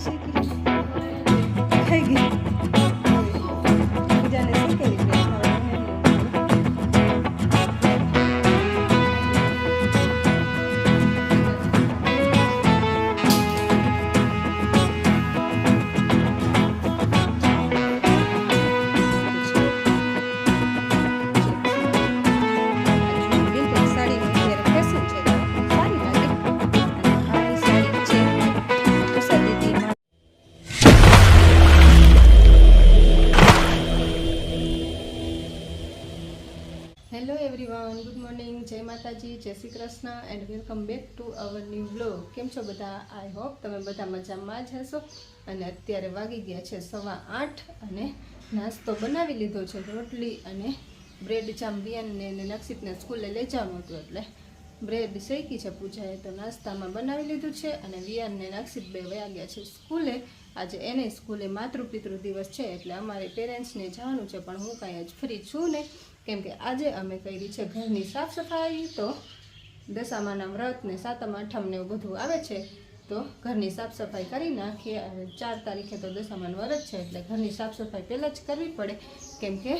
ન શીખી મોર્નિંગ જય માતાજી, જય Shri Krishna and welcome back to our new blog કેમ છો બધા? આઈ હોપ તમે બધા મજામાં જ હશો. અને અત્યારે વાગી ગયા છે સવા આઠ અને નાસ્તો બનાવી લીધો છે, રોટલી અને બ્રેડ જામ બિયાનને અને નક્ષિતને સ્કૂલે લઈ જવાનું હતું એટલે બ્રેડ શેકી છે પૂજાએ તો નાસ્તામાં બનાવી લીધું છે અને વિયાનને નક્ષિત બે વયા ગયા છે સ્કૂલે. આજે એને સ્કૂલે માતૃપિતૃ દિવસ છે એટલે અમારે પેરેન્ટ્સને જવાનું છે, પણ હું કાંઈ જ ફ્રી છું ને કેમ કે આજે અમે કરી છે ઘરની સાફ સફાઈ. તો દશામાના વ્રત ને સાતમ આઠમ ને બધું આવે છે. તો ઘરની સાફ સફાઈ કરી નાખીએ. ચાર તારીખે તો દશામાનું વ્રત છે. એટલે ઘરની સાફ સફાઈ પહેલાં જ કરવી પડે. કેમ કે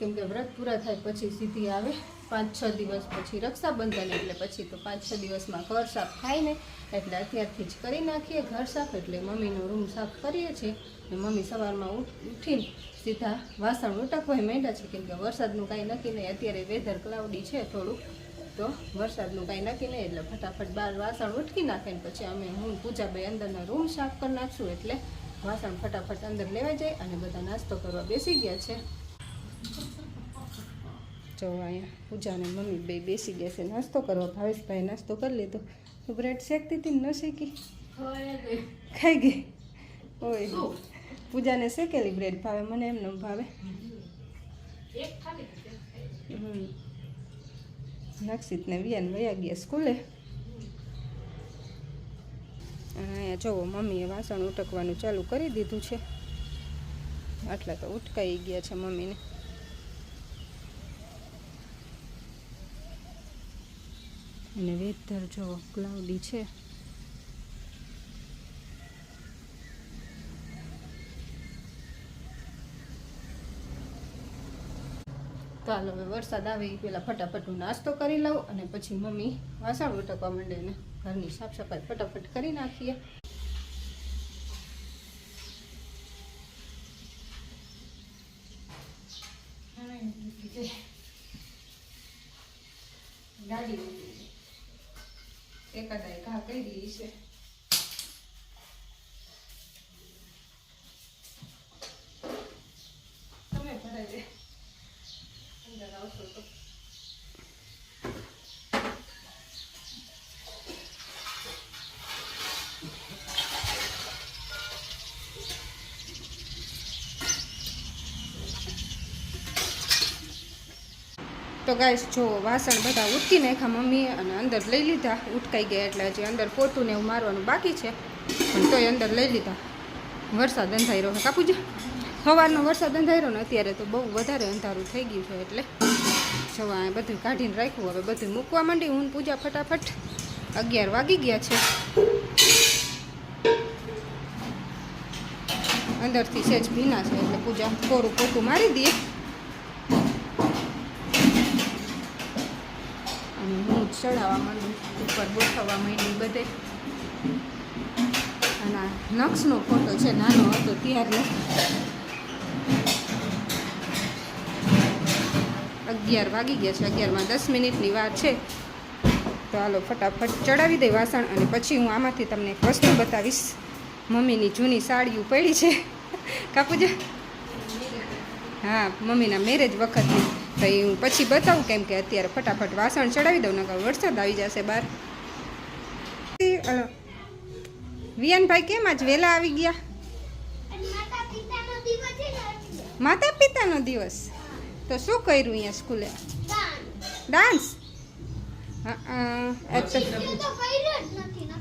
કેમ કે વ્રત પૂરા થાય પછી સીધી આવે. પાંચ છ દિવસ પછી રક્ષાબંધન એટલે પછી તો પાંચ છ દિવસમાં ઘર સાફ થાય ને. એટલે અત્યારથી જ કરી નાખીએ ઘર સાફ એટલે મમ્મીનો રૂમ સાફ કરીએ છીએ. ને મમ્મી સવારમાં ઉઠ- ઉઠીને સીધા વાસણ ઉટકવાય માંડ્યા છે. કેમ કે વરસાદનું કાંઈ નક્કી નહીં. અત્યારે વેધર ક્લાઉડી છે થોડુંક. તો વરસાદનું કાંઈ નક્કી નહીં એટલે ફટાફટ બહાર વાસણ ઉટકી નાખે ને પછી અમે હું પૂજાભાઈ અંદરનો રૂમ સાફ કરી નાખશું. એટલે વાસણ ફટાફટ અંદર લેવાઈ જાય અને બધા નાસ્તો કરવા બેસી ગયા છે. જો અહીંયા પૂજાને મમ્મી બે બેસી ગયા છે, નાસ્તો કરવા. ભાવેશભાઈ નાસ્તો કરી લીધો. તું બ્રેડ શેકતી હતી ન શેકી? ખાઈ ગઈ? ઓય. પૂજાને શેકેલી બ્રેડ? ભાવે? મને એમ ન ભાવે. નક્ષિતને વિયાન વયા ગયા સ્કૂલે. અહીંયા જોવો, મમ્મીએ વાસણ ઉટકવાનું ચાલુ કરી દીધું છે. આટલા તો ઉટકાઈ ગયા છે મમ્મીને. અને વેધર જો ક્લાઉડી છે. ચાલો હવે વરસાદ આવે એ પહેલાં ફટાફટ હું નાસ્તો કરી લઉં અને પછી મમ્મી વાસણ ઉટકવા માંડે ને ઘરની સાફ સફાઈ ફટાફટ કરી નાખીએ. એકાદા ઘા છે તમે ભરાઈ દે અંદર આવશો તો તો ગાઈશ જો વાસણ બધા ઉટકી નાખ્યા મમ્મી અને અંદર લઈ લીધા. ઉટકાઈ ગયા એટલે હજી અંદર પોતું ને એવું મારવાનું બાકી છે. પણ તોય અંદર લઈ લીધા. વરસાદ અંધાઈ રહ્યો કાપુજા. સવારનો વરસાદ અંધાઈ રહ્યો ને અત્યારે તો બહુ વધારે અંધારું થઈ ગયું છે એટલે જવા બધું કાઢીને રાખ્યું. હવે બધું મૂકવા માંડી હું પૂજા ફટાફટ. અગિયાર વાગી ગયા છે. અંદરથી સેજ ભીના છે એટલે પૂજા કોરું પોતું મારી દઈએ અને હું ચડાવવા માંડું. ઉપર ગોઠવવા માંડી બધે. અને નક્ષનો ફોટો છે, નાનો હતો ત્યારનો અગિયાર વાગી ગયા છે, અગિયારમાં દસ મિનિટની વાર છે. તો હાલો ફટાફટ ચડાવી દઈ વાસણ અને પછી હું આમાંથી તમને વસ્તુ બતાવીશ. મમ્મીની જૂની સાડીઓ પડી છે. કાપુજા? હા, મમ્મીના મેરેજ વખતની. તો હું પછી બતાવું કેમ કે અત્યારે ફટાફટ વાસણ ચડાવી દઉં નકર વરસાદ આવી જશે બહાર અલો, વિયાનભાઈ કેમ આજ વહેલા આવી ગયા? માતા પિતાનો દિવસ. તો શું કર્યું અહીંયા સ્કૂલે? ડાન્સ.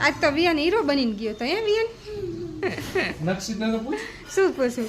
આજ તો વિયાન હીરો બનીને ગયો તો હે વિયાન? શું પૂછું?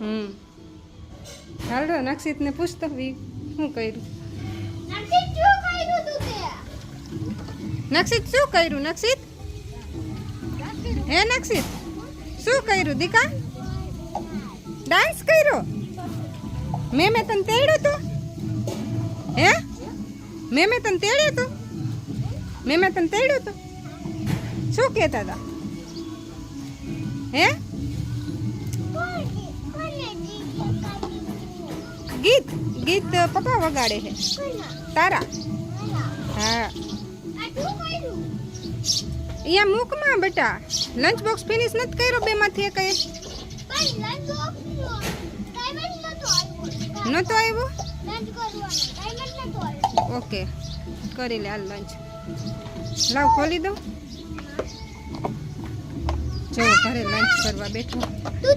હમ. હાલો નક્ષિતને પૂછતો વી શું કર્યું? નક્ષિત શું કર્યું નક્ષિત હે નક્ષિત? શું કર્યું દીકા? ડાન્સ કર્યો? મેં મેં તને તેડ્યો તો? હે? મેં મેં તને તેડ્યો તો? મેં મેં તને તેડ્યો તો? શું કહેતા હતા હે? ગીત ગીત પપ્પા વગાડે છે તારા હા અહીંયા મૂકમાં બેટા લંચ બોક્સ ફિનિશ નથી કર્યો બેમાંથી એક નતો આવ્યો ઓકે કરી લે હાલ લંચ લાવ ખોલી દઉં જો ઘરે લંચ કરવા બેઠો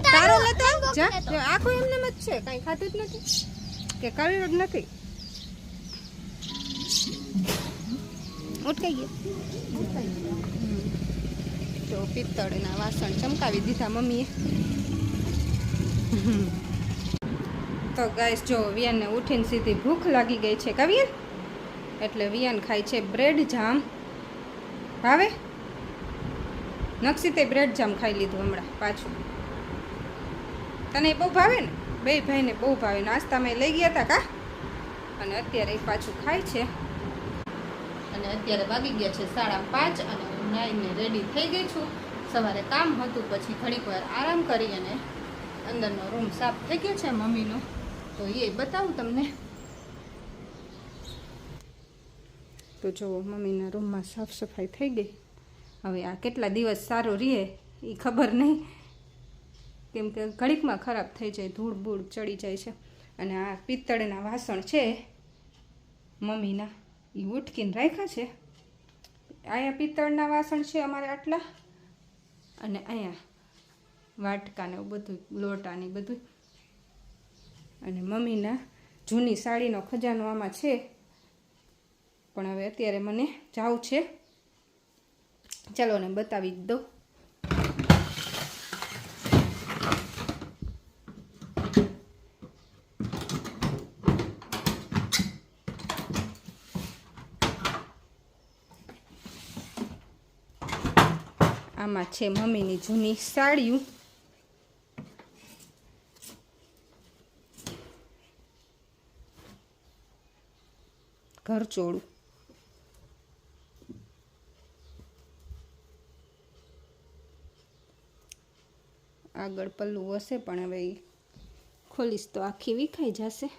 તારો લેતો આવ. જા જો આખું એમને જ છે કાંઈ ખાતું જ નથી કે કર્યું જ નથી. ઉટકાઈ ગયા. તો પિત્તળના વાસણ ચમકાવી દીધા મમ્મીએ. તો ગાઈસ, જો વિયાનને ઉઠીને સીધી ભૂખ લાગી ગઈ છે કવિયન એટલે વિયાન ખાય છે બ્રેડ જામ. ભાવે? નક્ષિતે બ્રેડ જામ ખાઈ લીધું હમણાં પાછું. તને બહુ ભાવે ને? બે ભાઈને બહુ ભાવે. નાસ્તામાં લઈ ગયા હતા કા? અને અત્યારે એ પાછું ખાય છે. અને અત્યારે વાગી ગયા છે સાડા પાંચ અને હું નાઈને રેડી થઈ ગઈ છું. સવારે કામ હતું પછી ઘડીક વાર આરામ કરી અને અંદરનો રૂમ સાફ થઈ ગયો છે મમ્મીનો. તો એ બતાવું તમને. તો જુઓ મમ્મીના રૂમમાં સાફ સફાઈ થઈ ગઈ. હવે આ કેટલા દિવસ સારું રહે એ ખબર નહીં. કેમ કે ઘડીકમાં ખરાબ થઈ જાય, ધૂળ બૂળ ચડી જાય છે. અને આ પિત્તળના વાસણ છે, મમ્મીના, એ ઉટકીને રાખ્યા છે. અહીંયા પિત્તળના વાસણ છે અમારે આટલા. અને અહીંયા વાટકાને બધું લોટાને બધું. અને મમ્મીના જૂની સાડીનો ખજાનો આમાં છે. પણ હવે અત્યારે મને જાવું છે. ચાલો ને બતાવી દઉં. આમાં છે મમ્મીની જૂની સાડીઓ. ઘરચોળું. આગળ પલ્લું હશે પણ હવે ખોલીશ તો આખી વિખાઈ જશે.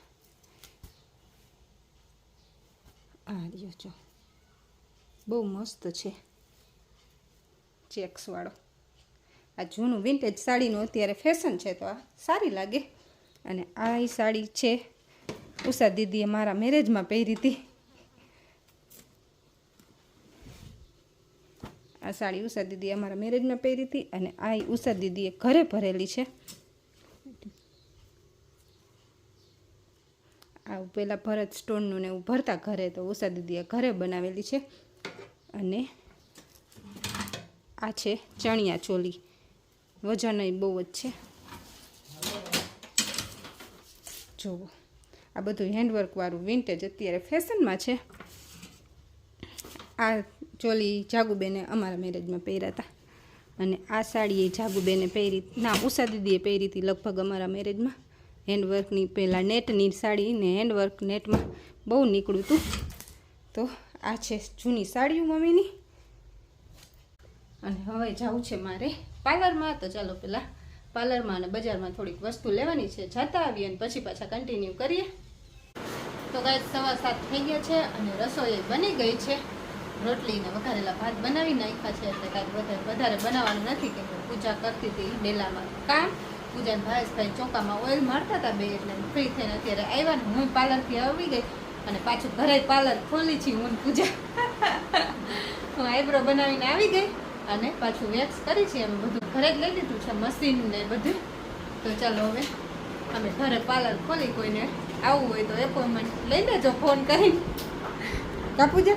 આ રહ્યો જો. બહુ મસ્ત છે. ચેક્સવાળો આ જૂનું વિન્ટેજ સાડીનું અત્યારે ફેશન છે તો આ સારી લાગે. અને આ સાડી છે ઉષા દીદીએ મારા મેરેજમાં પહેરી હતી. આ સાડી ઉષા દીદીએ અમારા મેરેજમાં પહેરી હતી અને આ ઉષા દીદીએ ઘરે ભરેલી છે. આ પેલા ભરત સ્ટોનનું ને એવું ભરતા ઘરે તો ઉષા દીદીએ ઘરે બનાવેલી છે. અને આ છે ચણિયા ચોલી. વજન બહુ જ છે. જુઓ આ બધું હેન્ડવર્કવાળું વિન્ટેજ અત્યારે ફેશનમાં છે. આ ચોલી જાગુબેને અમારા મેરેજમાં પહેર્યા હતા. અને આ સાડી એ જાગુબેને પહેરી, ના, ઉષા દીદીએ પહેરી હતી લગભગ અમારા મેરેજમાં હેન્ડવર્કની પહેલાં નેટની સાડી ને હેન્ડવર્ક નેટમાં બહુ નીકળ્યું હતું. તો આ છે જૂની સાડીઓ મમ્મીની. અને હવે જવું છે મારે પાર્લરમાં. તો ચાલો પહેલાં પાર્લરમાં અને બજારમાં થોડીક વસ્તુ લેવાની છે. જતા આવીએ અને પછી પાછા કન્ટિન્યુ કરીએ. તો ગાય સવા સાત થઈ ગયા છે અને રસોઈ બની ગઈ છે. રોટલીને વઘારેલા ભાત બનાવી નાખ્યા છે એટલે કાંઈ વધારે વધારે બનાવવાનું નથી કે પૂજા કરતી હતી ડેલામાં કામ. પૂજા ભાવેશભાઈ ચોકામાં ઓઇલ મારતા હતા બે એટલે ફ્રી થઈને અત્યારે આવ્યા ને હું પાર્લરથી આવી ગઈ અને પાછું ઘરે પાર્લર ખોલી છી હું પૂજા. હું આઈબ્રો બનાવીને આવી ગઈ. અને પાછું વેક્સ કરી છે અમે બધું. ઘરે જ લઈ લીધું છે મશીન ને બધું. તો ચાલો હવે અમે ઘરે પાર્લર ખોલી કોઈને આવવું હોય તો એપોઇન્ટમેન્ટ લઈ લેજો ફોન કરીને. કાપુજે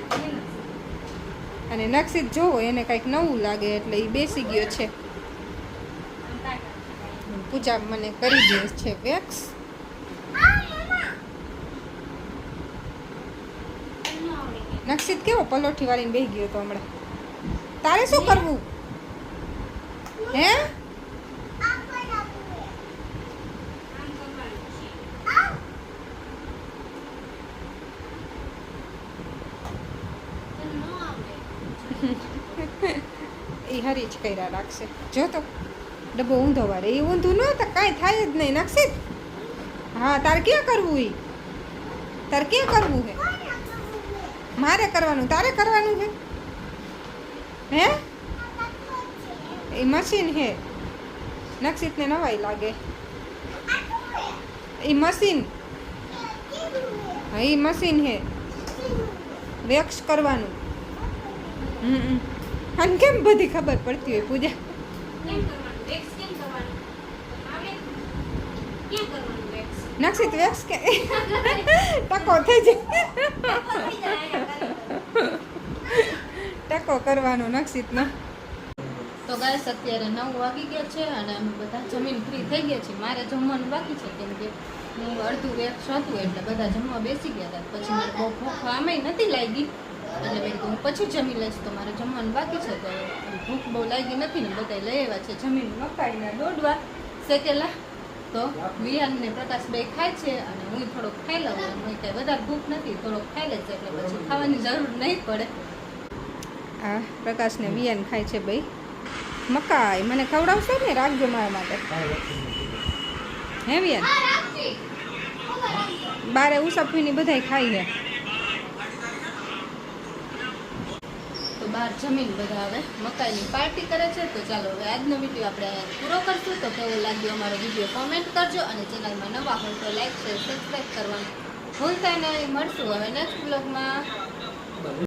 અને નક્ષિત જોવો એને કંઈક નવું લાગે એટલે એ બેસી ગયો છે. પૂજા મને કરી દે છે વેક્સ નક્ષિત કેવો પલોઠી વાળીને બેસી ગયો તો હમણાં? તારે શું કરવું? હે? એ હરી જ કર્યા રાખશે. જો તો ડબ્બો ઊંધો વારે એ ઊંધું ન તો કાંઈ થાય જ નહીં. નક્ષિત હા, તારે ક્યાં કરવું એ તારે ક્યાં કરવું છે મારે કરવાનું, તારે કરવાનું છે હે? એ મશીન હે. નક્ષિતને નવાઈ લાગે. એ મશીન. હા એ મશીન હે. વેક્સ કરવાનું. હમ. અને કેમ બધી ખબર પડતી હોય પૂજા? નક્ષિત વેક્સ કે? ટકો થઈ જાય. ટકો કરવાનો નક્ષિતનો તો ગાઈસ, અત્યારે નવ વાગી ગયા છે અને અમે બધા જમીન ફ્રી થઈ ગયા છીએ. મારે જમવાનું બાકી છે, કેમ કે હું અડધું વેક્સ હતું એટલે બધા જમવા બેસી ગયા હતા. પછી મારે બહુ ભૂખ આમેય નથી લાગી. એટલે મેં હું પછી જમી લઈશ, તો મારે જમવાનું બાકી છે. તો ભૂખ બહુ લાગી નથી ને બધા લઈ આવ્યા છે જમીન મકાઈને દોડવા શેકેલા તો વિહાન ને પ્રકાશભાઈ ખાય છે અને હું થોડોક ખાઈ લઉં. મને કાંઈ વધારે ભૂખ નથી, થોડોક ખાઈ લે છે એટલે પછી ખાવાની જરૂર નહીં પડે. આ પ્રકાશને વિયાન ખાય છે ભાઈ મકાઈ, મને ખવડાવશો ને રાખજો મારા માટે. હે વિયાન બારે ઉસાપીની બધાય ખાઈ છે. તો બહાર જમીન બધા હવે મકાઈની પાર્ટી કરે છે. તો ચાલો હવે આજનો વીડિયો આપણે પૂરો કરશું. તો કેવો લાગ્યો અમારો વીડિયો કોમેન્ટ કરજો અને ચેનલમાં નવા હોય તો લાઈક શેર સબસ્ક્રાઈબ કરવાનું ભૂલતા નહીં. મળશું હવે નેક્સ્ટ બ્લોગમાં